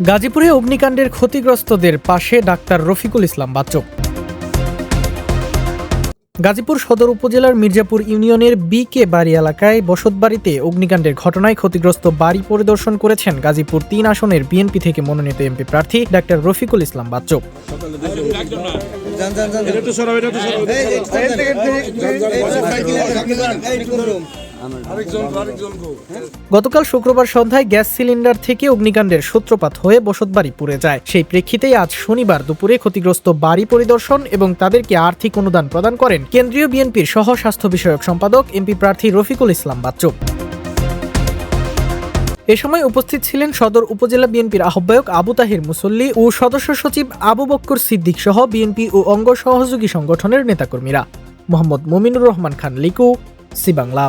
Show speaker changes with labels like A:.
A: গাজীপুরে অগ্নিকাণ্ডের ক্ষতিগ্রস্তদের পাশে ডাক্তার রফিকুল ইসলাম বাচ্চু গাজীপুর সদর উপজেলার মির্জাপুর ইউনিয়নের বি কে বাড়ি এলাকায় বসতবাড়িতে অগ্নিকাণ্ডের ঘটনায় ক্ষতিগ্রস্ত বাড়ি পরিদর্শন করেছেন গাজীপুর তিন আসনের বিএনপি থেকে মনোনীত এমপি প্রার্থী ডাক্তার রফিকুল ইসলাম বাচ্চু গতকাল শুক্রবার সন্ধ্যায় গ্যাস সিলিন্ডার থেকে অগ্নিকাণ্ডের সূত্রপাত হয়ে বসতবাড়ি পুড়ে যায়। সেই প্রেক্ষিতেই আজ শনিবার দুপুরে ক্ষতিগ্রস্ত বাড়ি পরিদর্শন এবং তাদেরকে আর্থিক অনুদান প্রদান করেন কেন্দ্রীয় বিএনপির সহ স্বাস্থ্য বিষয়ক সম্পাদক এমপি প্রার্থী রফিকুল ইসলাম বাচ্চু। এ সময় উপস্থিত ছিলেন সদর উপজেলা বিএনপির আহ্বায়ক আবু তাহির মুসল্লি ও সদস্য সচিব আবু বক্কর সিদ্দিক সহ বিএনপি ও অঙ্গ সহযোগী সংগঠনের নেতাকর্মীরা। মোহাম্মদ মুমিনুর রহমান খান লিকু সি বাংলা।